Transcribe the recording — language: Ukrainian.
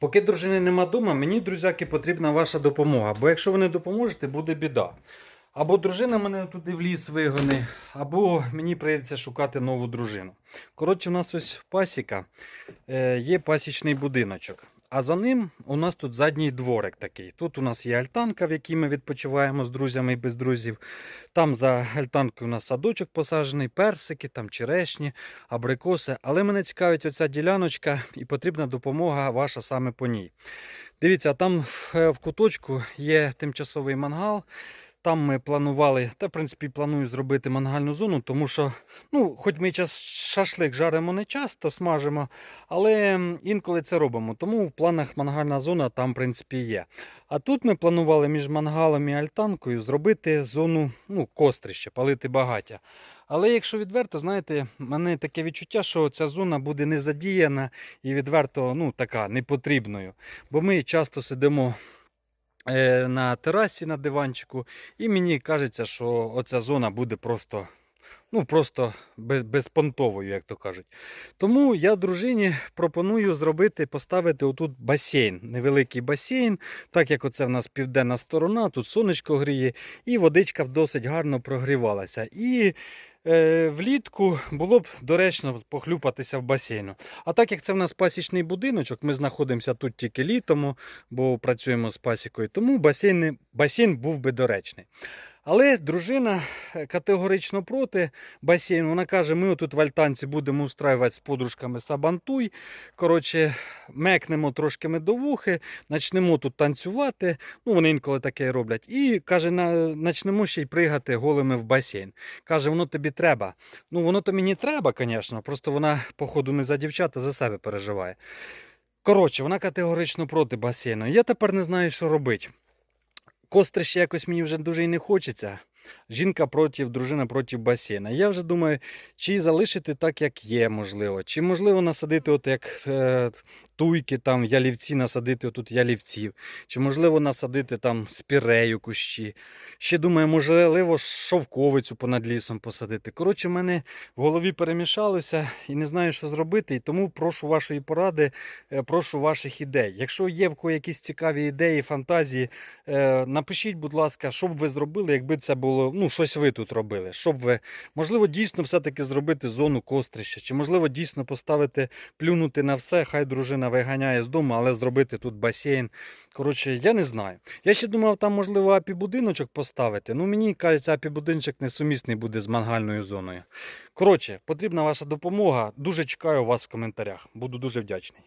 Поки дружини нема дома, мені, друзяки, потрібна ваша допомога. Бо якщо ви не допоможете, буде біда. Або дружина мене туди в ліс вигоне, або мені прийдеться шукати нову дружину. Коротше, у нас ось пасіка, е, є пасічний будиночок. А за ним у нас тут задній дворик такий. Тут у нас є альтанка, в якій ми відпочиваємо з друзями і без друзів. Там за альтанкою у нас садочок посаджений, персики, там черешні, абрикоси. Але мене цікавить оця діляночка і потрібна допомога ваша саме по ній. Дивіться, там в, в куточку є тимчасовий мангал. Там ми планували, та в принципі планую зробити мангальну зону, тому що, ну, хоч ми час шашлик жаримо не часто, смажимо, але інколи це робимо. Тому в планах мангальна зона там, в принципі, є. А тут ми планували між мангалом і альтанкою зробити зону ну, кострище, палити багаття. Але якщо відверто, знаєте, мене таке відчуття, що ця зона буде не задіяна і відверто ну, така непотрібною. Бо ми часто сидимо на терасі на диванчику, і мені кажеться, що оця зона буде просто. Ну, просто без- безпонтовою, як то кажуть. Тому я дружині пропоную зробити, поставити отут басейн, невеликий басейн, так як оце в нас південна сторона, тут сонечко гріє, і водичка досить гарно прогрівалася. І е, влітку було б доречно похлюпатися в басейну. А так як це в нас пасічний будиночок, ми знаходимося тут тільки літом, бо працюємо з пасікою, тому басейн, басейн був би доречний. Але дружина е, категорично проти басейну. Вона каже, ми тут в Альтанці будемо устраювати з подружками сабантуй. Коротше, мекнемо трошки медовухи, почнемо тут танцювати. Ну, вони інколи таке роблять. І каже, почнемо ще й пригати голими в басейн. Каже, воно тобі треба. Ну, воно то мені треба, звісно. Просто вона, походу, не за дівчат, а за себе переживає. Коротше, вона категорично проти басейну. Я тепер не знаю, що робити. Кострище якось мені вже дуже і не хочеться. Жінка проти, дружина проти басейна. Я вже думаю, чи залишити так, як є, можливо. Чи можливо насадити, от як е, туйки, там ялівці, насадити отут ялівців. Чи можливо насадити там спірею кущі. Ще думаю, можливо, шовковицю понад лісом посадити. Коротше, в мене в голові перемішалося і не знаю, що зробити. І тому прошу вашої поради, е, прошу ваших ідей. Якщо є в кого якісь цікаві ідеї, фантазії, е, напишіть, будь ласка, що б ви зробили, якби це було, ну, щось ви тут робили. Щоб ви, можливо, дійсно все-таки зробити зону кострища, чи можливо дійсно поставити, плюнути на все, хай дружина виганяє з дому, але зробити тут басейн. Коротше, я не знаю. Я ще думав, там, можливо, апі-будиночок поставити. Ну, мені кажеться, апі-будиночок несумісний буде з мангальною зоною. Коротше, потрібна ваша допомога. Дуже чекаю вас в коментарях. Буду дуже вдячний.